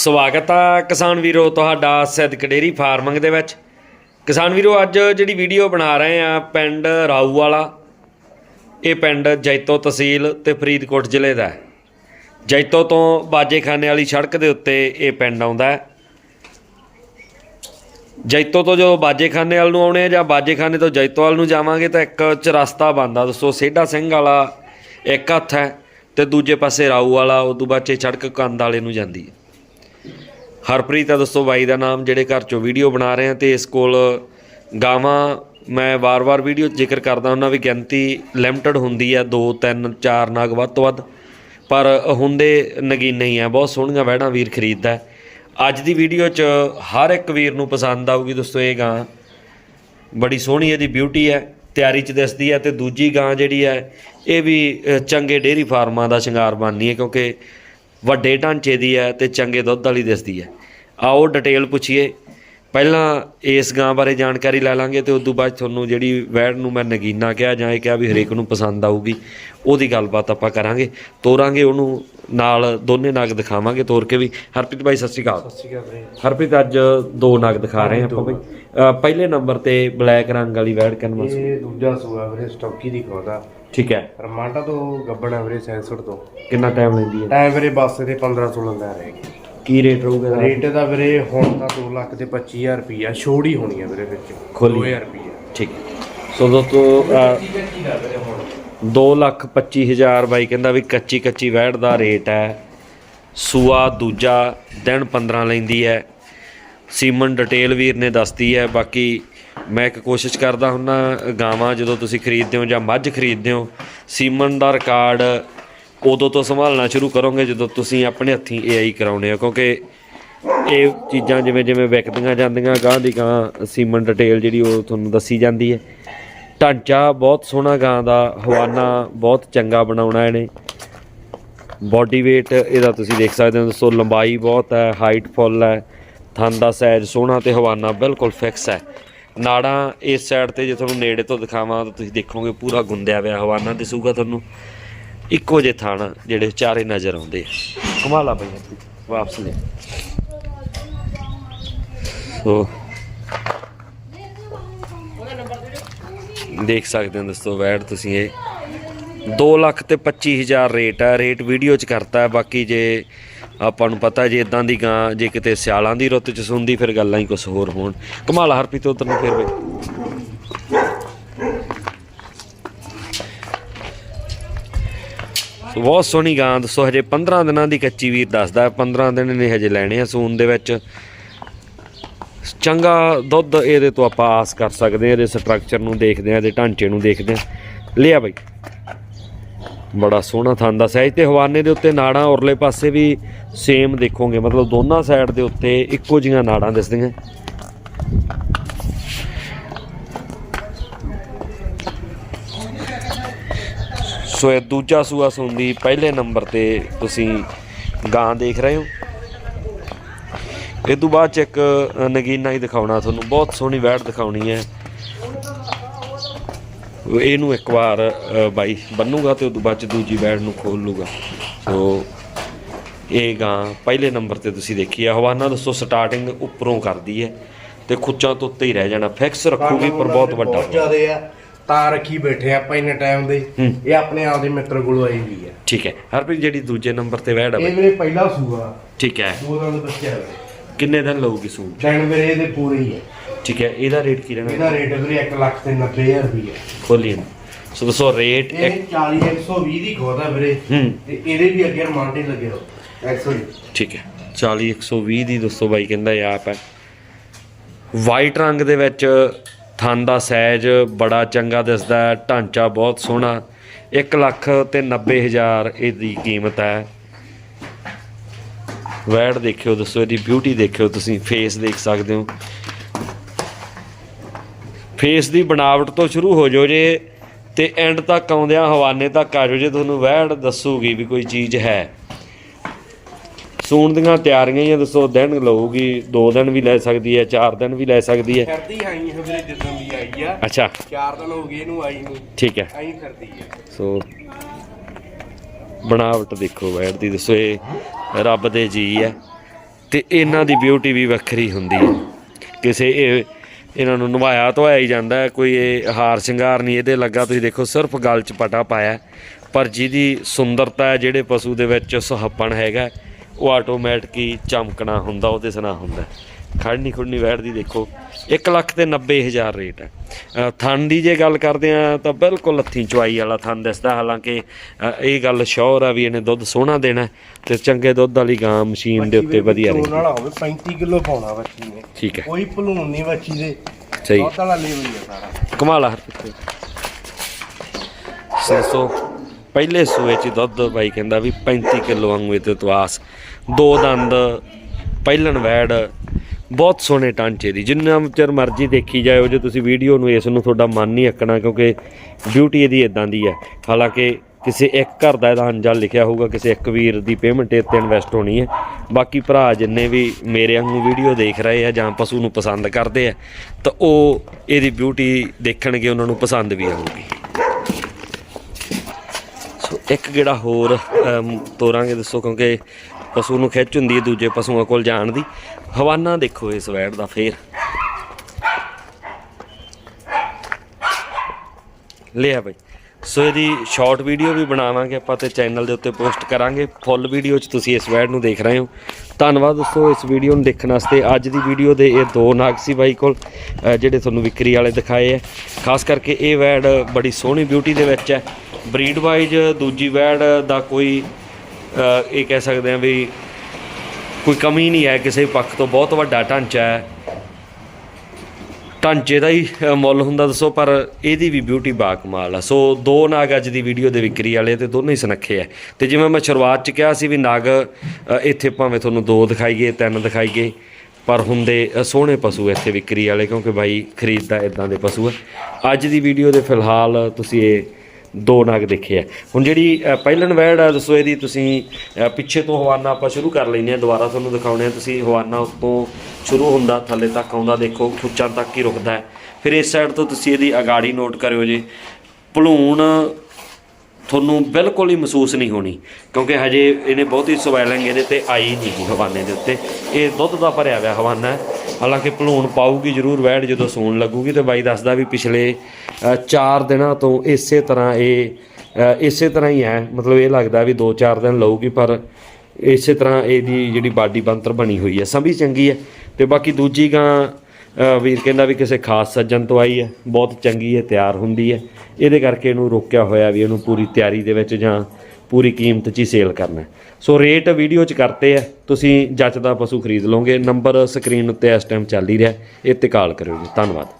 ਸਵਾਗਤ ਆ ਕਿਸਾਨ ਵੀਰੋ ਤੁਹਾਡਾ ਸਿੱਧਕ ਡੇਰੀ ਫਾਰਮਿੰਗ ਦੇ ਵਿੱਚ। ਕਿਸਾਨ ਵੀਰੋ, ਅੱਜ ਜਿਹੜੀ ਵੀਡੀਓ ਬਣਾ ਰਹੇ ਆ ਪਿੰਡ ਰਾਊ ਵਾਲਾ, ਇਹ ਪਿੰਡ ਜੈਤੋ ਤਹਿਸੀਲ ਤੇ ਫਰੀਦਕੋਟ ਜ਼ਿਲ੍ਹੇ ਦਾ ਹੈ। ਜੈਤੋ ਤੋਂ ਬਾਜੇਖਾਨੇ ਵਾਲੀ ਸੜਕ ਦੇ ਉੱਤੇ ਇਹ ਪਿੰਡ ਆਉਂਦਾ ਹੈ। ਜੈਤੋ ਤੋਂ ਜਦੋਂ ਬਾਜੇਖਾਨੇ ਵੱਲ ਨੂੰ ਆਉਣੇ ਆ ਜਾਂ ਬਾਜੇਖਾਨੇ ਤੋਂ ਜੈਤੋ ਵੱਲ ਨੂੰ ਜਾਵਾਂਗੇ ਤਾਂ ਇੱਕ ਚਰਸਤਾ ਬਣਦਾ। ਦੋਸਤੋ ਸੇਢਾ ਸਿੰਘ ਵਾਲਾ ਇੱਕ ਹੱਥ ਹੈ ਤੇ ਦੂਜੇ ਪਾਸੇ ਰਾਊ ਵਾਲਾ ਉਦੋਂ ਬਾਅਦ ਇਹ ਸੜਕ ਕੰਦ ਵਾਲੇ ਨੂੰ ਜਾਂਦੀ ਹੈ। ਹਰਪ੍ਰੀਤ ਆ ਦੋਸਤੋ ਬਾਈ ਦਾ ਨਾਮ, ਜਿਹੜੇ ਘਰ ਚੋਂ ਵੀਡੀਓ ਬਣਾ ਰਹੇ ਆ ਤੇ ਇਸ ਕੋਲ ਗਾਵਾਂ, ਮੈਂ ਵਾਰ-ਵਾਰ ਵੀਡੀਓ ਜ਼ਿਕਰ ਕਰਦਾ ਉਹਨਾਂ ਵੀ ਗਿਣਤੀ ਲਿਮਟਿਡ ਹੁੰਦੀ ਆ 2 3 4 ਨਾਗ ਵੱਧ ਤੋਂ ਵੱਧ, ਪਰ ਹੁੰਦੇ ਨਗੀਨੇ ਹੀ ਆ, ਬਹੁਤ ਸੋਹਣੀਆਂ ਵਹਿੜਾਂ ਵੀਰ ਖਰੀਦਦਾ। ਅੱਜ ਦੀ ਵੀਡੀਓ 'ਚ ਹਰ ਇੱਕ ਵੀਰ ਨੂੰ ਪਸੰਦ ਆਊਗੀ ਦੋਸਤੋ ਇਹ ਗਾਂ। ਬੜੀ ਸੋਹਣੀ ਇਹਦੀ ਬਿਊਟੀ ਹੈ, ਤਿਆਰੀ 'ਚ ਦਿਸਦੀ ਹੈ ਤੇ ਦੂਜੀ ਗਾਂ ਜਿਹੜੀ ਹੈ, ਇਹ ਵੀ ਚੰਗੇ ਡੇਅਰੀ ਫਾਰਮਾਂ ਦਾ ਸ਼ਿੰਗਾਰ ਬਣਨੀ ਹੈ ਕਿਉਂਕਿ ਵੱਡੇ ਢਾਂਚੇ ਦੀ ਹੈ ਤੇ ਚੰਗੇ ਦੁੱਧ ਵਾਲੀ ਦਿਸਦੀ ਹੈ। ਆਓ ਡਿਟੇਲ ਪੁੱਛੀਏ। ਪਹਿਲਾਂ ਇਸ ਗਾਂ ਬਾਰੇ ਜਾਣਕਾਰੀ ਲੈ ਲਾਂਗੇ ਤੇ ਉਸ ਤੋਂ ਬਾਅਦ ਤੁਹਾਨੂੰ ਜਿਹੜੀ ਵੈੜ ਨੂੰ ਮੈਂ ਨਗੀਨਾ ਕਿਹਾ ਜਾਂ ਇਹ ਕਿਹਾ ਵੀ ਹਰੇਕ ਨੂੰ ਪਸੰਦ ਆਊਗੀ ਉਹਦੀ ਗੱਲਬਾਤ ਆਪਾਂ ਕਰਾਂਗੇ। ਤੋਰਾਂਗੇ ਉਹਨੂੰ ਨਾਲ ਦੋਨੇ ਨਗ ਦਿਖਾਵਾਂਗੇ ਤੋਰ ਕੇ ਵੀ। ਹਰਪ੍ਰੀਤ ਭਾਈ ਸਤਿ ਸ਼੍ਰੀ ਅਕਾਲ। ਸਤਿ ਸ਼੍ਰੀ ਅਕਾਲ ਹਰਪ੍ਰੀਤ ਅੱਜ ਦੋ ਨਗ ਦਿਖਾ ਰਹੇ ਆਪਾਂ ਬਈ। ਪਹਿਲੇ ਨੰਬਰ ਤੇ ਬਲੈਕ ਰੰਗ ਵਾਲੀ ਵੈੜ ਕਨਵਸ ਇਹ ਦੂਜਾ ਸੂਆ ਵੀਰੇ ਸਟੌਕੀ ਦੀ ਖੋਦਾ ਠੀਕ ਹੈ। ਰਮਾਂਟਾ ਤੋਂ ਗੱਬਣਾ ਵੀਰੇ ਸੈਂਸਰ ਤੋਂ। ਕਿੰਨਾ ਟਾਈਮ ਲੈਂਦੀ ਹੈ? ਟਾਈਮ ਵੀਰੇ ਬੱਸ ਦੇ 15 16 ਲੈ ਰਹੇ ਕੀ ਰੇਟ ਰਹੂਗਾ ਇਹਦਾ? ਰੇਟ ਦਾ ਵੀਰੇ ਹੁਣ ਤਾਂ 2 ਲੱਖ ਤੇ 25000 ਰੁਪਈਆ ਛੋੜੀ ਹੋਣੀ ਆ ਵੀਰੇ ਵਿੱਚ ਖੋਲੀ। 2000 ਰੁਪਈਆ। ਠੀਕ ਸੋ ਦੋਸਤੋ ਕੀ ਦਾ ਵੀਰੇ ਹੁਣ? ਦੋ ਲੱਖ ਪੱਚੀ ਹਜ਼ਾਰ ਬਾਈ ਕਹਿੰਦਾ ਵੀ ਕੱਚੀ ਕੱਚੀ ਵੈੜ ਦਾ ਰੇਟ ਹੈ। ਸੂਆ ਦੂਜਾ ਦਿਨ 15 ਲੈਂਦੀ ਹੈ। ਸੀਮਨ ਡਿਟੇਲ ਵੀਰ ਨੇ ਦੱਸਦੀ ਹੈ। ਬਾਕੀ ਮੈਂ ਇੱਕ ਕੋਸ਼ਿਸ਼ ਕਰਦਾ ਹੁੰਨਾ ਗਾਵਾਂ ਜਦੋਂ ਤੁਸੀਂ ਖਰੀਦਦੇ ਹੋ ਜਾਂ ਮੱਝ ਖਰੀਦਦੇ ਹੋ ਸੀਮਨ ਦਾ ਰਿਕਾਰਡ ਉਦੋਂ ਤੋਂ ਸੰਭਾਲਣਾ ਸ਼ੁਰੂ ਕਰੋਗੇ ਜਦੋਂ ਤੁਸੀਂ ਆਪਣੇ ਹੱਥੀਂ ਏਆਈ ਕਰਾਉਣੇ ਆ, ਕਿਉਂਕਿ ਇਹ ਚੀਜ਼ਾਂ ਜਿਵੇਂ ਜਿਵੇਂ ਵਿਕਦੀਆਂ ਜਾਂਦੀਆਂ ਗਾਂ ਦੀ ਗਾਂ ਸੀਮਨ ਡਿਟੇਲ ਜਿਹੜੀ ਉਹ ਤੁਹਾਨੂੰ ਦੱਸੀ ਜਾਂਦੀ ਹੈ। ਢਾਂਚਾ ਬਹੁਤ ਸੋਹਣਾ ਗਾਂ ਦਾ, ਹਵਾਨਾ ਬਹੁਤ ਚੰਗਾ ਬਣਾਉਣਾ ਇਹਨੇ। ਬਾਡੀ weight ਇਹਦਾ ਤੁਸੀਂ ਦੇਖ ਸਕਦੇ ਹੋ ਦੋਸਤੋ, ਲੰਬਾਈ ਬਹੁਤ ਹੈ ਹਾਈਟ ਫੁੱਲ ਹੈ, ਥਣ ਦਾ ਸਾਈਜ਼ ਸੋਹਣਾ ਤੇ ਹਵਾਨਾ ਬਿਲਕੁਲ ਫਿਕਸ ਹੈ। ਨਾੜਾਂ ਇਸ ਸਾਈਡ ਤੇ ਜੇ ਤੁਹਾਨੂੰ ਨੇੜੇ ਤੋਂ ਦਿਖਾਵਾਂ ਤਾਂ ਤੁਸੀਂ ਦੇਖੋਗੇ ਪੂਰਾ ਗੁੰਦਿਆ ਹੋਇਆ ਹਵਾਨਾ ਦਿਸੂਗਾ ਤੁਹਾਨੂੰ। ਇੱਕੋ ਜਿਹੇ ਥਣ ਜਿਹੜੇ ਚਾਰੇ ਨਜ਼ਰ ਆਉਂਦੇ ਆ। ਕਮਾਲਾ ਬਈ ਵਾਪਸ ਲੈ। ਸੋ ਦੇਖ ਸਕਦੇ ਹੋ ਦੋਸਤੋ, ਵੈੜ ਤੁਸੀਂ ਇਹ 2 ਲੱਖ ਤੇ 25000 ਰੇਟ ਹੈ ਰੇਟ ਵੀਡੀਓ ਚ ਕਰਤਾ ਹੈ ਬਾਕੀ ਜੇ ਆਪਾਂ ਨੂੰ ਪਤਾ, ਜੇ ਇਦਾਂ ਦੀ ਗਾਂ, ਜੇ ਕਿਤੇ ਸਿਆਲਾਂ ਦੀ ਰੁੱਤ ਚ ਸੁੰਦੀ ਫਿਰ ਗੱਲਾਂ ਹੀ ਕੁਝ ਹੋਰ ਹੋਣ। ਕਮਾਲ ਹਰਪ੍ਰੀਤ, ਉਧਰ ਨੂੰ ਫਿਰ ਵੇ ਸੋ ਬਹੁਤ ਸੋਹਣੀ ਗਾਂ, ਦੱਸੋ ਹਜੇ 15 ਦਿਨਾਂ ਦੀ ਕੱਚੀ ਵੀਰ ਦੱਸਦਾ ਹੈ 15 ਦਿਨ ਨੇ ਹਜੇ ਲੈਣੇ ਆ ਸੂਨ ਦੇ ਵਿੱਚ। ਚੰਗਾ ਦੁੱਧ ਇਹਦੇ ਤੋਂ ਆਪਾਂ ਆਸ ਕਰ ਸਕਦੇ ਹਾਂ, ਇਹਦੇ ਸਟਰਕਚਰ ਨੂੰ ਦੇਖਦੇ ਹਾਂ, ਇਹਦੇ ਢਾਂਚੇ ਨੂੰ ਦੇਖਦੇ ਹਾਂ। ਲਿਆ ਬਾਈ। ਬੜਾ ਸੋਹਣਾ ਥਣ ਦਾ ਸਾਈਜ਼ ਤੇ ਹਵਾਨੇ ਦੇ ਉੱਤੇ ਨਾੜਾਂ, ਉਰਲੇ ਪਾਸੇ ਵੀ ਸੇਮ ਦੇਖੋਗੇ, ਮਤਲਬ ਦੋਨਾਂ ਸਾਈਡ ਦੇ ਉੱਤੇ ਇੱਕੋ ਜੀਆਂ ਨਾੜਾਂ ਦਿਸਦੀਆਂ। ਸੋ ਇਹ ਦੂਜਾ ਸੂਆ ਸੁੰਦੀ ਪਹਿਲੇ ਨੰਬਰ ਤੇ ਤੁਸੀਂ ਗਾਂ ਦੇਖ ਰਹੇ ਹੋ। ਇਹ ਤੋਂ ਬਾਅਦ ਚ ਇੱਕ ਨਗੀਨਾ ਹੀ ਦਿਖਾਉਣਾ, ਤੁਹਾਨੂੰ ਬਹੁਤ ਸੋਹਣੀ ਵੈੜ ਦਿਖਾਉਣੀ ਹੈ। ਇਹਨੂੰ ਇੱਕ ਵਾਰ ਬਾਈ ਬੰਨੂਗਾ ਤੇ ਉਦੋਂ ਬਾਅਦ ਚ ਦੂਜੀ ਵੈੜ ਨੂੰ ਖੋਲ ਲੂਗਾ ਸੋ ਇਹ ਗਾਂ ਪਹਿਲੇ ਨੰਬਰ ਤੇ ਤੁਸੀਂ ਦੇਖੀ ਆ। ਹਵਾਨਾ ਦੱਸੋ ਸਟਾਰਟਿੰਗ ਉੱਪਰੋਂ ਕਰਦੀ ਹੈ ਤੇ ਖੁੱਚਾਂ ਤੋਂ ਉੱਤੇ ਹੀ ਰਹਿ ਜਾਣਾ। ਫਿਕਸ ਰੱਖੂਗੀ, ਪਰ ਬਹੁਤ ਵੱਡਾ। ਬਹੁਤ ਜ਼ਿਆਦੇ ਆ ਤਾਂ ਰੱਖੀ ਬੈਠੇ ਆ ਆਪਾਂ ਇੰਨੇ ਟਾਈਮ ਦੇ ਇਹ ਆਪਣੇ ਆਪ ਦੇ ਮਿੱਤਰ ਕੋਲੋਂ ਆਈ ਵੀ ਆ। ਠੀਕ ਹੈ। ਹਰਪ੍ਰੀਤ ਜਿਹੜੀ ਦੂਜੇ ਨੰਬਰ ਤੇ ਵੈੜ ਆ ਇਹ ਬਾਈ। ਵੀਰੇ ਪਹਿਲਾ ਸੂਆ। ਠੀਕ ਹੈ। ਦੋ ਦਿਨ ਬੱਚਿਆ ਵੀਰੇ ਕਿੰਨੇ ਦਿਨ ਲਊਗੀ ਸੂਟ ਦਿਨ ਵੀਰੇ ਇਹਦੇ ਪੂਰੇ ਹੀ ਆ। ਠੀਕ ਹੈ। ਇਹਦਾ ਰੇਟ ਕੀ ਰਹਿਣਾ? ਇਹਦਾ ਰੇਟ ਵੀਰੇ 1 ਲੱਖ ਤੇ 90000 ਰੁਪਈਆ ਖੋਲੀ ਇਹਨੂੰ। ਸੋ ਦੱਸੋ ਰੇਟ ਇਹ 40 120 ਦੀ ਖੋਦਾ ਵੀਰੇ। ਹੂੰ। ਤੇ ਇਹਦੇ ਵੀ ਅੱਗੇ ਰਮਾਂਟੇ ਲੱਗੇ ਹੋ 120 ਠੀਕ ਹੈ। 40 120 ਦੀ ਦੋਸਤੋ ਬਾਈ ਕਹਿੰਦਾ ਇਹ ਆਪ ਹੈ ਵਾਈਟ ਰੰਗ ਦੇ ਵਿੱਚ ਥਣ ਦਾ ਸਾਈਜ਼ ਬੜਾ ਚੰਗਾ ਦਿਸਦਾ ਹੈ, ਢਾਂਚਾ ਬਹੁਤ ਸੋਹਣਾ। 1 ਲੱਖ ਤੇ 90 ਹਜ਼ਾਰ ਇਹਦੀ ਕੀਮਤ ਹੈ। ਵੈੜ ਦੇਖਿਓ, ਦੱਸੋ, ਇਹਦੀ ਬਿਊਟੀ ਦੇਖਿਓ ਤੁਸੀਂ ਫੇਸ ਦੇਖ ਸਕਦੇ ਹੋ। ਫੇਸ ਦੀ ਬਣਾਵਟ ਤੋਂ ਸ਼ੁਰੂ ਹੋ ਜਾਓ ਜੇ, ਤੇ ਐਂਡ ਤੱਕ ਆਉਂਦਿਆਂ ਹਵਾਨੇ ਤੱਕ ਆ ਜਾਓ ਜੇ ਤੁਹਾਨੂੰ ਵੈੜ ਦੱਸੂਗੀ ਵੀ ਕੋਈ ਚੀਜ਼ ਹੈ। ਸੂਣ ਦੀਆਂ ਤਿਆਰੀਆਂ ਹੀ ਆ ਦੱਸੋ ਦਿਨ ਲਊਗੀ 2 ਦਿਨ ਵੀ ਲੈ ਸਕਦੀ ਹੈ 4 ਦਿਨ ਵੀ ਲੈ ਸਕਦੀ ਹੈ। ਫਿਰਦੀ ਆਈ ਹੈ ਵੀਰੇ ਜਿੱਦਾਂ ਦੀ ਆਈ ਆ। ਅੱਛਾ। 4 ਦਿਨ ਹੋ ਗਏ ਇਹਨੂੰ ਆਈ ਨੂੰ। ਠੀਕ ਹੈ। ਆਈ ਫਿਰਦੀ ਆ ਸੋ ਬਣਾਵਟ ਦੇਖੋ ਵੈੜ ਦੀ ਦੱਸੋ ਇਹ ਰੱਬ ਦੇ ਜੀ ਹੈ ਤੇ ਇਹਨਾਂ ਦੀ ਬਿਊਟੀ ਵੀ ਵੱਖਰੀ ਹੁੰਦੀ ਹੈ। ਕਿਸੇ ਇਹ ਇਹਨਾਂ ਨੂੰ ਨਵਾਇਆ ਧੋਇਆ ਹੀ ਜਾਂਦਾ ਹੈ, ਕੋਈ ਇਹ ਹਾਰ ਸ਼ਿੰਗਾਰ ਨਹੀਂ ਇਹਦੇ ਲੱਗਾ ਤੁਸੀਂ ਦੇਖੋ ਸਿਰਫ ਗਲ 'ਚ ਪਟਾ ਪਾਇਆ ਹੈ। ਪਰ ਜਿਹਦੀ ਸੁੰਦਰਤਾ ਹੈ ਜਿਹੜੇ ਪਸ਼ੂ ਦੇ ਵਿੱਚ ਸੁਹੱਪਣ ਹੈਗਾ ਉਹ ਆਟੋਮੈਟਿਕ ਹੀ ਚਮਕਣਾ ਹੁੰਦਾ ਉਹਦੇ ਸੁਨਾ ਹੁੰਦਾ। ਖੜਨੀ ਖੁੜਨੀ ਬੈਠਦੀ ਦੇਖੋ 1 ਲੱਖ ਤੇ 90 ਹਜ਼ਾਰ ਰੇਟ ਹੈ। ਥਣ ਦੀ ਜੇ ਗੱਲ ਕਰਦੇ ਆ ਤਾਂ ਬਿਲਕੁਲ ਲੱਥੀ ਚੁਆਈ ਵਾਲਾ ਥਣ ਦਿਸਦਾ। ਹਾਲਾਂਕਿ ਇਹ ਗੱਲ ਸ਼ੋਰ ਆ ਵੀ ਇਹਨੇ ਦੁੱਧ ਸੋਹਣਾ ਦੇਣਾ ਤੇ ਚੰਗੇ ਦੁੱਧ ਵਾਲੀ ਗਾਂ ਮਸ਼ੀਨ ਦੇ ਉੱਤੇ ਵਧੀਆ ਰਹੀ ਰਹੀ ਵਾਲਾ ਹੋਵੇ 35 ਕਿਲੋ ਪਾਉਣਾ ਬੱਚੀ ਨੇ। ਠੀਕ ਹੈ। ਕੋਈ ਭਲੂਣ ਨਹੀਂ ਬੱਚੀ ਦੇ। ਸਹੀ। ਦੁੱਧ ਵਾਲਾ ਲੈਵਲ ਹੀ ਆ ਸਾਰਾ। ਕਮਾਲ ਆ ਸੋ ਪਹਿਲੇ ਸੂਏ ਚ ਦੁੱਧ ਬਾਈ ਕਹਿੰਦਾ ਵੀ 35 ਕਿਲੋ ਵਾਂਗੂ ਇਹ ਤੇ ਤਵਾਸ ਦੋ ਦੰਦ, ਪਹਿਲਣ ਵੈੜ, ਬਹੁਤ ਸੋਹਣੇ ਟਾਂਚੇ ਦੀ। ਜਿੰਨਾ ਚਿਰ ਮਰਜ਼ੀ ਦੇਖੀ ਜਾਇਓ, ਜੇ ਤੁਸੀਂ ਵੀਡੀਓ ਨੂੰ ਇਸ ਨੂੰ ਤੁਹਾਡਾ ਮਨ ਨਹੀਂ ਅੱਕਣਾ, ਕਿਉਂਕਿ ਬਿਊਟੀ ਇਹਦੀ ਇਦਾਂ ਦੀ ਹੈ। ਹਾਲਾਂਕਿ ਕਿਸੇ ਇੱਕ ਘਰ ਦਾ ਇਹਦਾ ਅੰਜਲ ਲਿਖਿਆ ਹੋਊਗਾ, ਕਿਸੇ ਇੱਕ ਵੀਰ ਦੀ ਪੇਮੈਂਟ ਇਹ ਤੇ ਇਨਵੈਸਟ ਹੋਣੀ ਹੈ। ਬਾਕੀ ਭਰਾ ਜਿੰਨੇ ਵੀ ਮੇਰੇ ਵਾਂਗੂ ਵੀਡੀਓ ਦੇਖ ਰਹੇ ਆ ਜਾਂ ਪਸ਼ੂ ਨੂੰ ਪਸੰਦ ਕਰਦੇ ਆ, ਤਾਂ ਉਹ ਇਹਦੀ ਬਿਊਟੀ ਦੇਖਣਗੇ, ਉਹਨਾਂ ਨੂੰ ਪਸੰਦ ਵੀ ਆਊਗੀ। ਇੱਕ ਗੇੜਾ ਹੋਰ ਤੋਰਾਂਗੇ, ਦੱਸੋ, ਕਿਉਂਕਿ ਪਸ਼ੂ ਨੂੰ ਖਿੱਚ ਹੁੰਦੀ ਹੈ ਦੂਜੇ ਪਸ਼ੂਆਂ ਕੋਲ ਜਾਣ ਦੀ। ਹਵਾਨਾ ਦੇਖੋ ਇਸ ਵੈੜ ਦਾ ਫੇਰ। ਲਿਆ ਬਈ। ਸੋ ਇਹਦੀ ਸ਼ਾਰਟ ਵੀਡੀਓ ਵੀ ਬਣਾਵਾਂਗੇ ਆਪਾਂ ਤੇ ਚੈਨਲ ਦੇ ਉੱਤੇ ਪੋਸਟ ਕਰਾਂਗੇ। ਫੁੱਲ ਵੀਡੀਓ 'ਚ ਤੁਸੀਂ ਇਸ ਵੈਡ ਨੂੰ ਦੇਖ ਰਹੇ ਹੋ। ਧੰਨਵਾਦ ਦੋਸਤੋ ਇਸ ਵੀਡੀਓ ਨੂੰ ਦੇਖਣ ਵਾਸਤੇ। ਅੱਜ ਦੀ ਵੀਡੀਓ ਦੇ ਇਹ ਦੋ ਨਾਗ ਸੀ ਬਾਈ ਕੋਲ ਜਿਹੜੇ ਤੁਹਾਨੂੰ ਵਿਕਰੀ ਵਾਲੇ ਦਿਖਾਏ ਹੈ ਖਾਸ ਕਰਕੇ ਇਹ ਵੈਡ ਬੜੀ ਸੋਹਣੀ ਬਿਊਟੀ ਦੇ ਵਿੱਚ ਹੈ। ਬਰੀਡ ਵਾਈਜ਼ ਦੂਜੀ ਵੈੜ ਦਾ ਕੋਈ ਇਹ ਕਹਿ ਸਕਦੇ ਆ ਵੀ ਕੋਈ ਕਮੀ ਨਹੀਂ ਹੈ ਕਿਸੇ ਪੱਖ ਤੋਂ, ਬਹੁਤ ਵੱਡਾ ਢਾਂਚਾ ਹੈ। ਢਾਂਚੇ ਦਾ ਹੀ ਮੁੱਲ ਹੁੰਦਾ ਦੱਸੋ, ਪਰ ਇਹਦੀ ਵੀ ਬਿਊਟੀ ਬਾ ਕਮਾਲ ਆ। ਸੋ ਦੋ ਨਾਗ ਅੱਜ ਦੀ ਵੀਡੀਓ ਦੇ ਵਿਕਰੀ ਵਾਲੇ ਤੇ ਦੋਨੋਂ ਹੀ ਸੁਨੱਖੇ ਆ। ਤੇ ਜਿਵੇਂ ਮੈਂ ਸ਼ੁਰੂਆਤ ਚ ਕਿਹਾ ਸੀ ਵੀ ਨਾਗ ਇੱਥੇ ਭਾਵੇਂ ਤੁਹਾਨੂੰ ਦੋ ਦਿਖਾਈਏ, ਤਿੰਨ ਦਿਖਾਈਏ, ਪਰ ਹੁੰਦੇ ਸੋਹਣੇ ਪਸ਼ੂ ਇੱਥੇ ਵਿਕਰੀ ਵਾਲੇ, ਕਿਉਂਕਿ ਬਾਈ ਖਰੀਦਦਾ ਇਦਾਂ ਦੇ ਪਸ਼ੂ ਆ। ਅੱਜ ਦੀ ਵੀਡੀਓ ਦੇ ਫਿਲਹਾਲ ਤੁਸੀਂ ਇਹ ਦੋ ਨਾਗ ਦੇਖੇ ਆ। ਹੁਣ ਜਿਹੜੀ ਅ, ਵੈੜ ਆ ਦੱਸੋ ਇਹਦੀ ਤੁਸੀਂ ਪਿੱਛੇ ਤੋਂ ਹਵਾਨਾ ਆਪਾਂ ਸ਼ੁਰੂ ਕਰ ਲੈਨੇ ਆ ਦੁਬਾਰਾ ਤੁਹਾਨੂੰ ਦਿਖਾਉਣੇ ਆ। ਤੁਸੀਂ ਹਵਾਨਾ ਉੱਤੋਂ ਸ਼ੁਰੂ ਹੁੰਦਾ ਥੱਲੇ ਤੱਕ ਆਉਂਦਾ ਦੇਖੋ ਖੁੱਚਾਂ ਤੱਕ ਹੀ ਰੁਕਦਾ ਹੈ। ਫਿਰ ਇਸ ਸਾਈਡ ਤੋਂ ਤੁਸੀਂ ਇਹਦੀ ਅਗਾੜੀ ਨੋਟ ਕਰਿਓ ਜੀ। ਭਲੂਣ ਤੁਹਾਨੂੰ ਬਿਲਕੁਲ ਹੀ ਮਹਿਸੂਸ ਨਹੀਂ ਹੋਣੀ, ਕਿਉਂਕਿ ਹਜੇ ਇਹਨੇ ਬਹੁਤੀ ਸਵੈਲਿੰਗ ਇਹਦੇ ਤੇ ਆਈ ਨਹੀਂ ਗੀ ਹਵਾਨੇ ਦੇ ਉੱਤੇ। ਇਹ ਦੁੱਧ ਦਾ ਭਰਿਆ ਹੋਇਆ ਹਵਾਨਾ ਹੈ। ਹਾਲਾਂਕਿ ਭਲੂਣ ਪਾਊਗੀ, ਜ਼ਰੂਰ ਵੈੜ ਜਦੋਂ ਸੌਣ ਲੱਗੂਗੀ ਤੇ ਬਾਈ ਦੱਸਦਾ ਵੀ ਪਿਛਲੇ 4 ਦਿਨਾਂ ਤੋਂ ਇਸੇ ਤਰ੍ਹਾਂ ਇਹ ਇਸੇ ਤਰ੍ਹਾਂ ਹੀ ਹੈ। ਮਤਲਬ ਇਹ ਲੱਗਦਾ ਵੀ 2-4 ਦਿਨ ਲਊਗੀ, ਪਰ ਇਸੇ ਤਰ੍ਹਾਂ ਇਹਦੀ ਜਿਹੜੀ ਬਾਡੀ ਬੰਤਰ ਬਣੀ ਹੋਈ ਹੈ। ਸਭੀ ਚੰਗੀ ਹੈ। ਤੇ ਬਾਕੀ ਦੂਜੀ ਗਾਂ ਵੀਰ ਕਹਿੰਦਾ ਵੀ ਕਿਸੇ ਖਾਸ ਸੱਜਣ ਤੋਂ ਆਈ ਹੈ, ਬਹੁਤ ਚੰਗੀ ਹੈ, ਤਿਆਰ ਹੁੰਦੀ ਹੈ। ਇਹਦੇ ਕਰਕੇ ਇਹਨੂੰ ਰੋਕਿਆ ਹੋਇਆ ਵੀ ਇਹਨੂੰ ਪੂਰੀ ਤਿਆਰੀ ਦੇ ਵਿੱਚ ਜਾਂ ਪੂਰੀ ਕੀਮਤ 'ਚ ਹੀ ਸੇਲ ਕਰਨਾ ਸੋ ਰੇਟ ਵੀਡੀਓ 'ਚ ਕਰਤੇ ਆ ਤੁਸੀਂ ਜੱਚਦਾ ਪਸ਼ੂ ਖਰੀਦ ਲਓਗੇ। ਨੰਬਰ ਸਕਰੀਨ ਉੱਤੇ ਇਸ ਟਾਈਮ ਚੱਲ ਹੀ ਰਿਹਾ ਇਹ ਤੇ ਕਾਲ ਕਰਿਓ ਜੀ। ਧੰਨਵਾਦ।